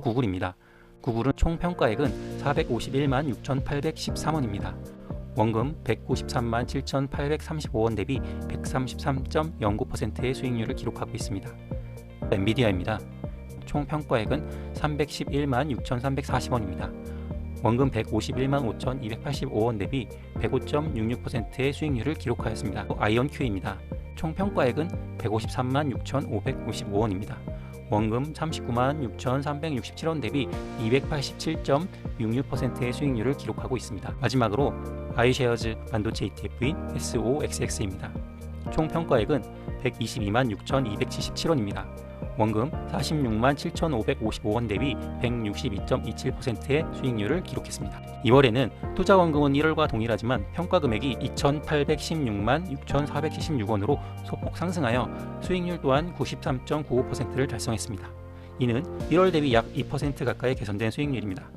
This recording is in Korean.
구글입니다. 구글은 총 평가액은 451만 6,813원입니다. 원금 193만 7,835원 대비 133.09%의 수익률을 기록하고 있습니다. 엔비디아입니다. 총 평가액은 311만 6,340원입니다. 원금 151만 5,285원 대비 105.66%의 수익률을 기록하였습니다. 아이언큐입니다. 총 평가액은 153만 6,555원입니다. 원금 39만 6,367원 대비 287.66%의 수익률을 기록하고 있습니다. 마지막으로 아이쉐어즈 반도체 ETF인 SOXX입니다. 총 평가액은 122만 6,277원입니다. 원금 46만 7,555원 대비 162.27%의 수익률을 기록했습니다. 2월에는 투자 원금은 1월과 동일하지만 평가 금액이 2,816만 6,476원으로 소폭 상승하여 수익률 또한 93.95%를 달성했습니다. 이는 1월 대비 약 2% 가까이 개선된 수익률입니다.